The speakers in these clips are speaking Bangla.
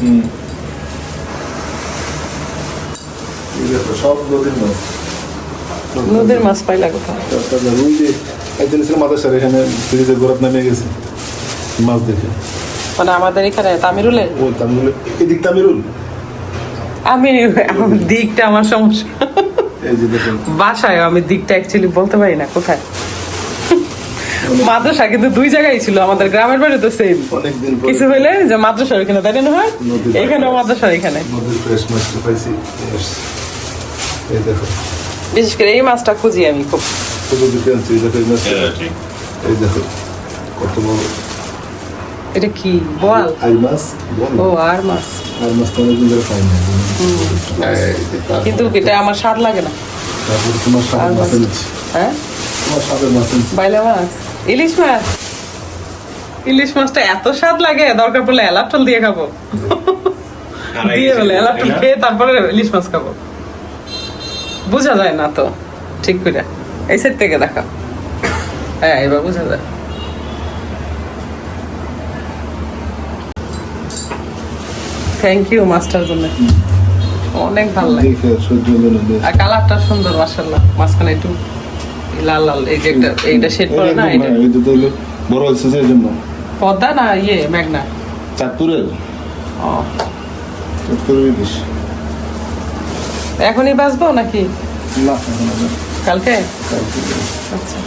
হুম। সব নদীর মাছ। নদীর মাছ পাইলা কোথাও রুই দিয়ে একদিন ছিল মাদ্রাসার এখানে ব্রিজের গোড়াত নামে গেছে মাছ দেখে। মানে আমাদের এখানে তামিরুলে? ও তামিল এদিক তামিরুল? আমি দিকটা আমার সমস্যা। এই যে দেখেন। বাসায় আমি দিকটা অ্যাকচুয়ালি বলতে পারি না কোথায়? মাদ্রাসা কিন্তু দুই জায়গায় ছিল আমাদের গ্রামের বাড়ি তো সেম কিছু হইলে যে মাদ্রাসার ওখানে দাঁড়ানো হয় এখানে মাদ্রাসা এখানে বিশেষ করে এই মাছটা খুঁজি আমি খুব। এই দেখো কত বড়। এটা কি? বল। আই মাছ ও আর মাছ। আর মাছ ধরে পাই না তারপর- কিন্তু এটা আমার স্বাদ লাগে না। তারপর তোমার মাছ মাছ। হ্যাঁ? তোমার সাথে মাছ বাইলা মাছ? ইলিশ মাছ। ইলিশ মাছটা এত স্বাদ লাগে দরকার পড়লে এলাচল দিয়ে খাব। দিয়ে বলে এলাচল খেয়ে তারপরে ইলিশ মাছ খাব। বোঝা যায় না তো ঠিক করে। এই সাইড থেকে দেখা। হ্যাঁ এবার বোঝা যায়। থ্যাংক ইউ মাছটার জন্য। অনেক ভালো লাগে। আর কালারটা সুন্দর মাসাল্লাহ মাঝখানে একটু লাল লাল এই যে একটা এইটা শেড করে না এটা দুটো হলো বড় হচ্ছে যে এই জন্য। পদ্মা না ইয়ে মেঘনা? চাঁদপুরের ও। চাঁদপুরের ইলিশ এখনই বাঁচবো নাকি? না এখন কালকে? কালকে। আচ্ছা।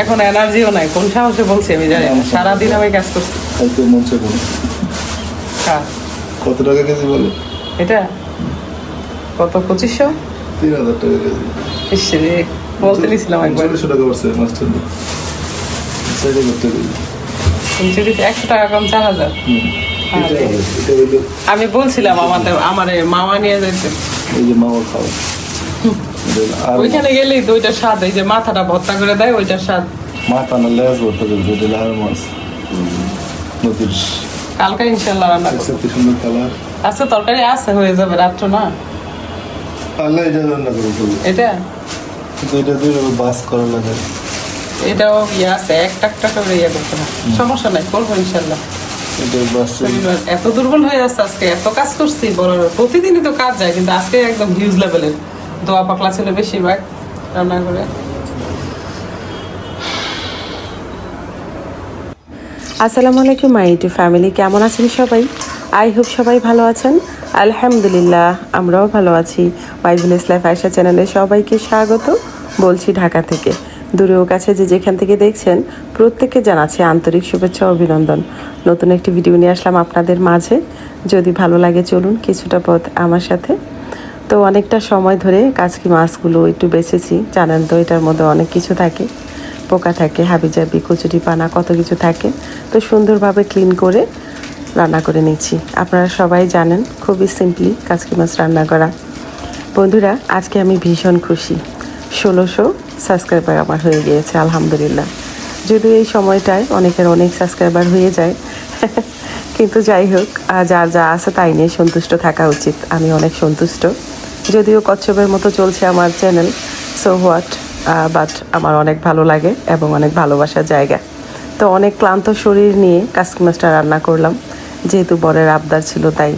এখন এনার্জিও নাই কোন সাহসে বলছি আমি জানি সারাদিন আমি কাজ করছি। খাইতে মন চাই কোনো কত টাকা কেজি বলে? এটা? কত পঁচিশশো? তিন হাজার টাকা কেজি। বলতে নিছিলাম একবার। চল্লিশশো টাকা পড়ছে করতে একশো টাকা কম চার হাজার। এটা এটা হইল আমি বলছিলাম আমাদের আমার এই মামা নিয়ে যেতে এই যে মামা খাওয়া আর ওইখানে গেলেই তো ওইটার স্বাদ এই যে মাথাটা ভর্তা করে দেয় ওইটার স্বাদ। মাথা না লেজ ভর্তা করবে এটা হলো আর মাছ। নদীর কালকে ইনশাল্লাহ রান্না করব। দেখছে কি সুন্দর কালার। আচ্ছা তরকারি আছে হয়ে যাবে রাত্র না? আল্লাহ এটা রান্না করে এটা? কিন্তু এটা দুই রকম বাস করা লাগে এটাও ইয়ে আছে একটা একটা করে ইয়ে করতে সমস্যা নাই করব ইনশাল্লাহ। এত দুর্বল হয়ে যাচ্ছে আজকে এত কাজ করছি বড় প্রতিদিনই তো কাজ যায় কিন্তু আজকে একদম হিউজ লেভেলের দোয়া পাকলা ছিল বেশিরভাগ রান্না করে আসসালামু আলাইকুম মাই ইউটিউব ফ্যামিলি কেমন আছেন সবাই? আই হোপ সবাই ভালো আছেন। আলহামদুলিল্লাহ আমরাও ভালো আছি। বাইবুল ইসলাম আয়সা চ্যানেলে সবাইকে স্বাগত। বলছি ঢাকা থেকে। দূরেও কাছে যে যেখান থেকে দেখছেন, প্রত্যেককে জানাচ্ছি আন্তরিক শুভেচ্ছা ও অভিনন্দন। নতুন একটি ভিডিও নিয়ে আসলাম আপনাদের মাঝে। যদি ভালো লাগে চলুন কিছুটা পথ আমার সাথে। তো অনেকটা সময় ধরে কাজকি মাছগুলো একটু বেছেছি, জানেন তো এটার মধ্যে অনেক কিছু থাকে। পোকা থাকে, হাবিজাবি কচুরি পানা কত কিছু থাকে। তো সুন্দরভাবে ক্লিন করে রান্না করে নিচ্ছি। আপনারা সবাই জানেন খুবই সিম্পলি কাজকি মাছ রান্না করা। বন্ধুরা, আজকে আমি ভীষণ খুশি। ষোলোশো সাবস্ক্রাইবার আমার হয়ে গিয়েছে, আলহামদুলিল্লাহ। যদিও এই সময়টায় অনেকের অনেক সাবস্ক্রাইবার হয়ে যায়, কিন্তু যাই হোক যার যা আছে তাই নিয়ে সন্তুষ্ট থাকা উচিত। আমি অনেক সন্তুষ্ট। যদিও কচ্ছপের মতো চলছে আমার চ্যানেল, সো হোয়াট বাট আমার অনেক ভালো লাগে এবং অনেক ভালোবাসার জায়গা। তো অনেক ক্লান্ত শরীর নিয়ে কাস্কি মাছটা রান্না করলাম, যেহেতু বরের আবদার ছিল তাই।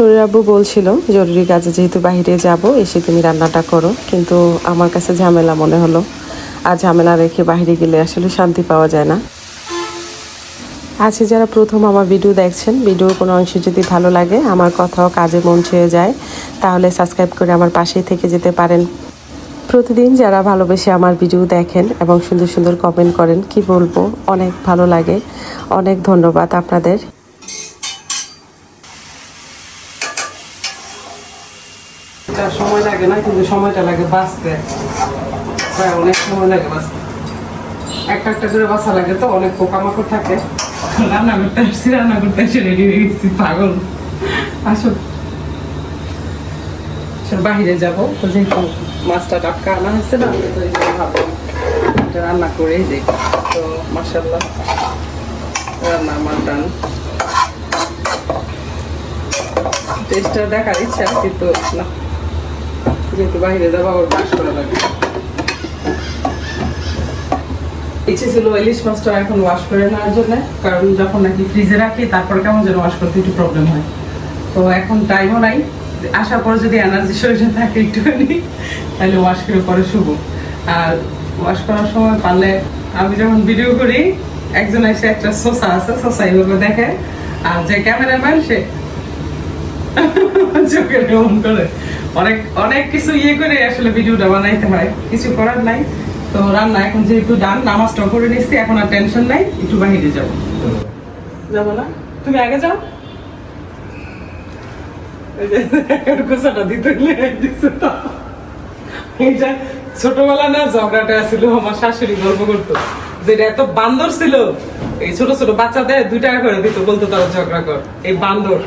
নুরির আব্বু বলছিল, জরুরি কাজে যেহেতু বাইরে যাব, এসে তুমি রান্নাটা করো। কিন্তু আমার কাছে ঝামেলা মনে হলো। আর ঝামেলা রেখে বাইরে গেলে আসলে শান্তি পাওয়া যায় না। আজকে যারা প্রথম আমার ভিডিও দেখছেন, ভিডিওর কোনো অংশ যদি ভালো লাগে, আমার কথাও কাজে মন ছুঁয়ে যায়, তাহলে সাবস্ক্রাইব করে আমার পাশেই থেকে যেতে পারেন। প্রতিদিন যারা ভালোবেসে আমার ভিডিও দেখেন এবং সুন্দর সুন্দর কমেন্ট করেন, কি বলব? অনেক ভালো লাগে। অনেক ধন্যবাদ আপনাদের। এটা সময় লাগে না, কিন্তু সময়টা লাগে বাঁচতে। প্রায় অনেক সময় লাগে বাঁচতে। একটা একটা করে বাঁচা লাগে তো, অনেক পোকামাকড় থাকে। রান্না করতে আসছি রান্না করতে এসে রেডি হয়ে গেছি, পাগল। আসো। বাহিরে যাব, তো যেহেতু মাছটা টাটকা আনা হয়েছে না, তো এই জন্য ভাবলাম রান্না করেই যাই তো মাসাল্লাহ রান্না ডান। টেস্টটা দেখার ইচ্ছা, কিন্তু না। যেহেতু বাইরে যাব আবার বাস করা লাগে। ইচ্ছে ছিল ইলিশ মাছটা এখন ওয়াশ করে নেওয়ার জন্য, কারণ যখন নাকি ফ্রিজে রাখি, তারপর কেমন যেন ওয়াশ করতে একটু প্রবলেম হয়। তো এখন টাইমও নাই। আসার পর যদি এনার্জি শরীরে থাকে একটুখানি, তাহলে ওয়াশ করে পরে শুভ আর ওয়াশ করার সময় পারলে আমি যখন ভিডিও করি, একজন এসে একটা শসা আছে শসা এইভাবে দেখে। আর যে ক্যামেরাম্যান সে চোখের এমন করে। অনেক অনেক কিছু ইয়ে করে আসলে ভিডিওটা বানাইতে হয়। কিছু করার নাই। তো রান্না এখন যেহেতু ডান করে নিচ্ছি এখন আর টেনশন নাই, একটু বাহিরে যাব। যাব না? তুমি আগে যাও। ছোটবেলা না ঝগড়াটা ছিল, আমার শাশুড়ি গল্প করতো, যেটা এত বান্দর ছিল, এই ছোট ছোট বাচ্চাদের দুই টাকা করে দিত, বলতো, তারা ঝগড়া কর। এই বান্দর।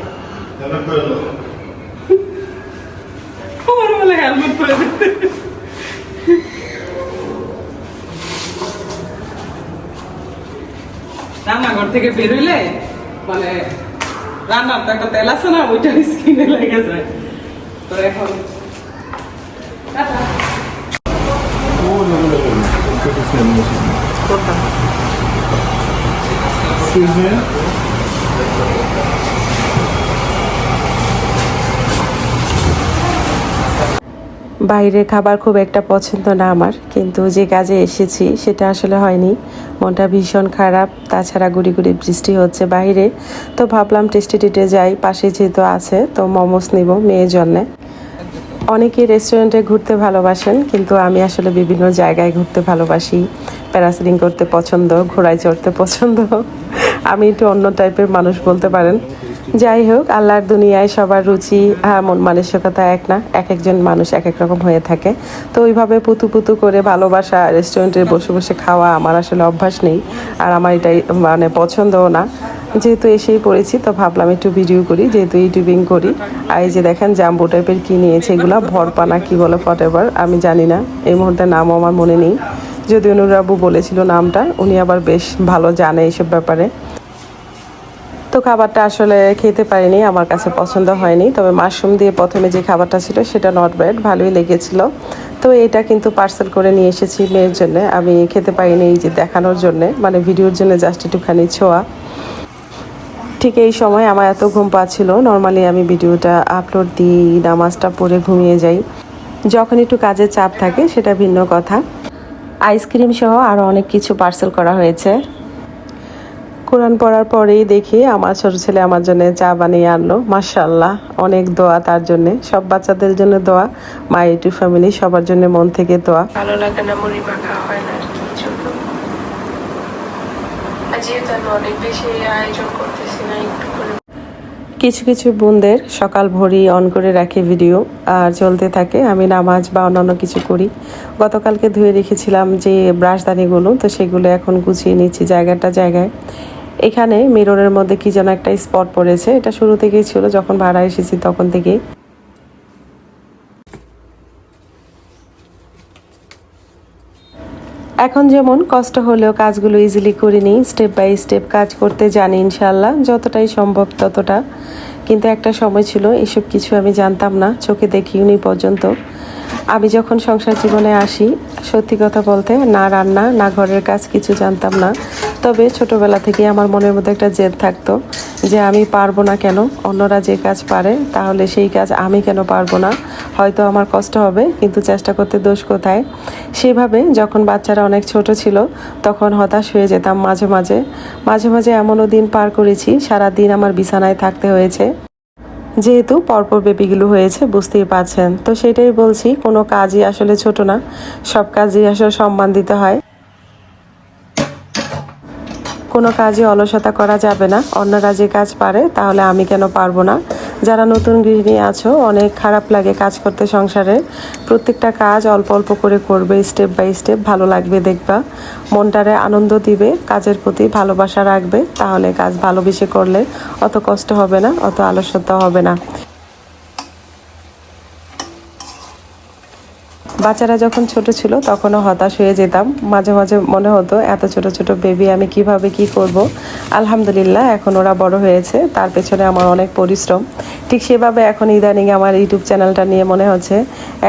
আমার বলে হেলমেট পরে দিতে রান্নাঘর থেকে বেরোইলে মানে রান্নার তো একটা তেল আছে না ওইটা স্কিনে লেগে যায় তো এখন? Excuse me? বাইরের খাবার খুব একটা পছন্দ না আমার, কিন্তু যে কাজে এসেছি সেটা আসলে হয়নি। মনটা ভীষণ খারাপ, তাছাড়া গুড়ি গুড়ি বৃষ্টি হচ্ছে বাইরে। তো ভাবলাম টেস্টি টিটে যাই, পাশে যেহেতু আছে, তো মোমোস নিব মেয়ের জন্যে। অনেকেই রেস্টুরেন্টে ঘুরতে ভালোবাসেন, কিন্তু আমি আসলে বিভিন্ন জায়গায় ঘুরতে ভালোবাসি। প্যারাসিলিং করতে পছন্দ, ঘোড়ায় চড়তে পছন্দ। আমি একটু অন্য টাইপের মানুষ বলতে পারেন। যাই হোক, আল্লাহর দুনিয়ায় সবার রুচি মন মানসিকতা এক না, এক একজন মানুষ এক এক রকম হয়ে থাকে। তো ওইভাবে পুতু পুতু করে ভালোবাসা রেস্টুরেন্টে বসে বসে খাওয়া আমার আসলে অভ্যাস নেই। আর আমার এটাই মানে পছন্দও না। যেহেতু এসেই পড়েছি, তো ভাবলাম একটু ভিডিও করি, যেহেতু ইউটিউবিং করি। আর এই যে দেখেন জাম্বো টাইপের কী নিয়েছে, এগুলো ভরপানা কী বলে ফটেভার আমি জানি না। এই মুহূর্তে নামও আমার মনে নেই। যদি অনুরাবু বলেছিল নামটা, উনি আবার বেশ ভালো জানে এইসব ব্যাপারে। তো খাবারটা আসলে খেতে পারিনি, আমার কাছে পছন্দ হয়নি। তবে মাশরুম দিয়ে প্রথমে যে খাবারটা ছিল সেটা নট ব্যাড ভালোই লেগেছিল। তো এটা কিন্তু পার্সেল করে নিয়ে এসেছি মেয়ের জন্য। আমি খেতে পারিনি এই যে দেখানোর জন্য মানে ভিডিওর জন্য জাস্ট একটুখানি ছোঁয়া। ঠিক এই সময় আমার এত ঘুম পাচ্ছিল নর্মালি আমি ভিডিওটা আপলোড দিই, নামাজটা পড়ে ঘুমিয়ে যাই। যখন একটু কাজের চাপ থাকে, সেটা ভিন্ন কথা। আইসক্রিম সহ আরও অনেক কিছু পার্সেল করা হয়েছে। কোরআন পড়ার পরেই দেখি আমার ছোট ছেলে আমার জন্য চা বানিয়ে আনলো। মার্শাল্লাহ অনেক দোয়া তার জন্য। সব বাচ্চাদের জন্য দোয়া মা ইউটু ফ্যামিলি সবার জন্য মন থেকে দোয়া। ভালো লাগে না মুড়ি মাখা হয় না আর কি জন্য আর যেহেতু আমি অনেক বেশি আয়োজন করতেছি না একটু করে। কিছু কিছু বোনদের সকাল ভোরই অন করে রাখে ভিডিও আর চলতে থাকে। আমি নামাজ বা অন্যান্য কিছু করি। গতকালকে ধুয়ে রেখেছিলাম যে ব্রাশদানিগুলো তো সেগুলো এখন গুছিয়ে নিচ্ছি জায়গাটা জায়গায়। এখানে মিররের মধ্যে কি যেন একটা স্পট পড়েছে। এটা শুরু থেকেই ছিল, যখন ভাড়া এসেছি তখন থেকেই। এখন যেমন কষ্ট হলেও কাজগুলো ইজিলি করে নিই স্টেপ বাই স্টেপ কাজ করতে জানি ইনশাল্লাহ যতটাই সম্ভব ততটা। কিন্তু একটা সময় ছিল, এসব কিছু আমি জানতাম না, চোখে দেখিওনি পর্যন্ত। আমি যখন সংসার জীবনে আসি, সত্যি কথা বলতে না রান্না, না ঘরের কাজ কিছু জানতাম না। তবে ছোটবেলা থেকে আমার মনের মধ্যে একটা জেদ থাকতো যে আমি পারব না কেন, অন্যরা যে কাজ পারে তাহলে সেই কাজ আমি কেন পারব না। হয়তো আমার কষ্ট হবে, কিন্তু চেষ্টা করতে দোষ কোথায়? সেভাবে যখন বাচ্চারা অনেক ছোট ছিল, তখন হতাশ হয়ে যেতাম মাঝে মাঝে। মাঝে মাঝে এমনও দিন পার করেছি সারা দিন আমার বিছানায় থাকতে হয়েছে। যেহেতু পরপর বেবিগুলো হয়েছে, বুঝতেই পারছেন। তো সেটাই বলছি, কোনো কাজই আসলে ছোট না, সব কাজই আসলে সম্মান দিতে হয়। কোনো কাজে অলসতা করা যাবে না। অন্যরা যে কাজ পারে, তাহলে আমি কেন পারব না? যারা নতুন গৃহিণী আছো, অনেক খারাপ লাগে কাজ করতে সংসারে। প্রত্যেকটা কাজ অল্প অল্প করে করবে, স্টেপ বাই স্টেপ ভালো লাগবে দেখবা। মনটারে আনন্দ দিবে, কাজের প্রতি ভালোবাসা রাখবে। তাহলে কাজ ভালোবেসে করলে অত কষ্ট হবে না, অত আলস্যতা হবে না। বাচ্চারা যখন ছোট ছিল তখনও হতাশ হয়ে যেতাম। মাঝে মাঝে মনে হতো, এত ছোট ছোট বেবি আমি কীভাবে কি করব? আলহামদুলিল্লাহ, এখন ওরা বড় হয়েছে। তার পেছনে আমার অনেক পরিশ্রম। ঠিক সেভাবে এখন ইদানিং আমার ইউটিউব চ্যানেলটা নিয়ে মনে হচ্ছে,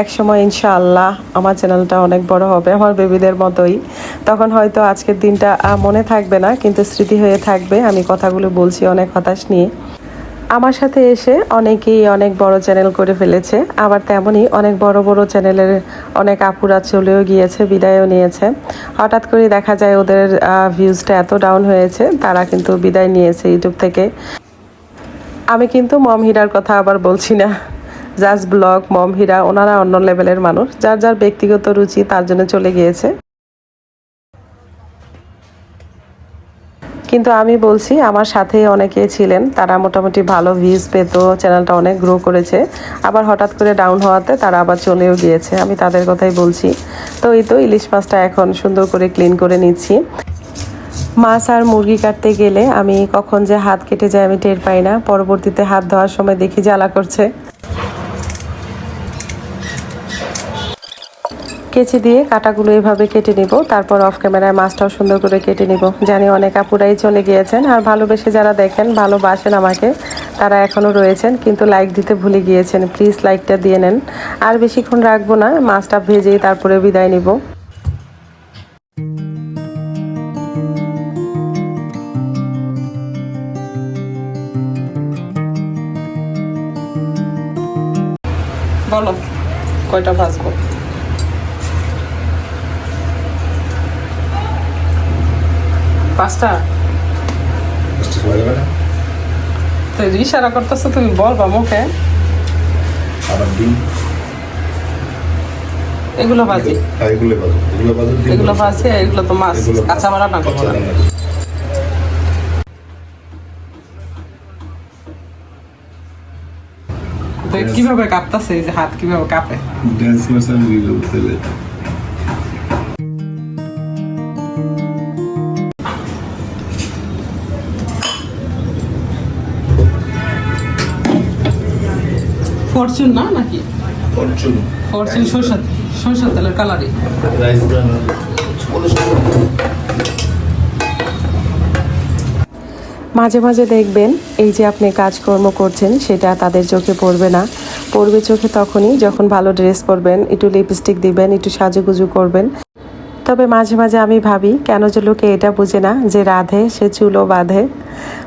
একসময় ইনশাআল্লাহ আমার চ্যানেলটা অনেক বড় হবে, আমার বেবিদের মতোই। তখন হয়তো আজকের দিনটা মনে থাকবে না, কিন্তু স্মৃতি হয়ে থাকবে। আমি কথাগুলো বলছি অনেক হতাশ নিয়ে। আমার সাথে এসে অনেকেই অনেক বড় চ্যানেল করে ফেলেছে। আবার তেমনই অনেক বড় বড় চ্যানেলের অনেক আপুরা চলেও গিয়েছে, বিদায়ও নিয়েছে। হঠাৎ করে দেখা যায় ওদের ভিউজটা এত ডাউন হয়েছে, তারা কিন্তু বিদায় নিয়েছে ইউটিউব থেকে। আমি কিন্তু মম হিরার কথা আবার বলছি না। জাস্ট ব্লগ মম হিরা, ওনারা অন্য লেভেলের মানুষ। যার যার ব্যক্তিগত রুচি তার জন্য চলে গিয়েছে। কিন্তু আমি বলছি, আমার সাথে অনেকে ছিলেন, তারা মোটামুটি ভালো ভিউজ পেতো চ্যানেলটা অনেক গ্রো করেছে। আবার হঠাৎ করে ডাউন হওয়াতে তারা আবার চলেও গিয়েছে, আমি তাদের কথাই বলছি। তো এই তো ইলিশ মাছটা এখন সুন্দর করে ক্লিন করে নিচ্ছি। মাছ আর মুরগি কাটতে গেলে আমি কখন যে হাত কেটে যায় আমি টের পাই না, পরবর্তীতে হাত ধোয়ার সময় দেখি জ্বালা করছে। কেচি দিয়ে কাটাগুলো এভাবে কেটে নিব। তারপর অফ ক্যামেরায় মাছটাও সুন্দর করে কেটে নিব। জানি অনেক আপুরাই চলে গিয়েছেন আর ভালোবেসে যারা দেখেন, ভালোবাসেন আমাকে, তারা এখনও রয়েছেন, কিন্তু লাইক দিতে ভুলে গিয়েছেন। প্লিজ লাইকটা দিয়ে নেন। আর বেশিক্ষণ রাখব না, মাছটা ভেজেই তারপরে বিদায় নিব। বলো, কয়টা ভাজবো? পাঁচটা? তো ইশারা করতেছো তুমি বলবা মুখে। এগুলো ভাজি হ্যাঁ এগুলো এগুলো এগুলো ভাজি এগুলো তো মাছ। কাঁচা মারা না করব কীভাবে কাঁপতাছে? এই যে হাত কীভাবে কাঁপে? ড্যান্স মাস্টার ফরচুন না নাকি? ফরচুন ফরচুন সরষের সরষের তেলের কালারে। রাইস ব্রান মাঝে মাঝে দেখবেন এই যে আপনি কাজকর্ম করছেন সেটা তাদের চোখে পড়বে না। পড়বে চোখে তখনই যখন ভালো ড্রেস পরবেন একটু লিপস্টিক দিবেন একটু সাজুগুজু করবেন। তবে মাঝে মাঝে আমি ভাবি, কেন যে লোকে এটা বুঝে না যে রাধে, সে চুলো বাঁধে।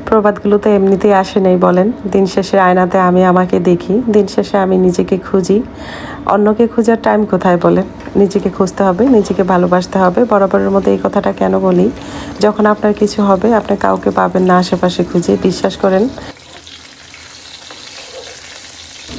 প্রবাদগুলো তো এমনিতেই আসে নেই বলেন। দিন শেষে আয়নাতে আমি আমাকে দেখি, দিন শেষে আমি নিজেকে খুঁজি। অন্যকে খোঁজার টাইম কোথায় বলে নিজেকে খুঁজতে হবে, নিজেকে ভালোবাসতে হবে। বরাবরের মধ্যে এই কথাটা কেন বলি? যখন আপনার কিছু হবে, আপনি কাউকে পাবেন না আশেপাশে খুঁজে। বিশ্বাস করেন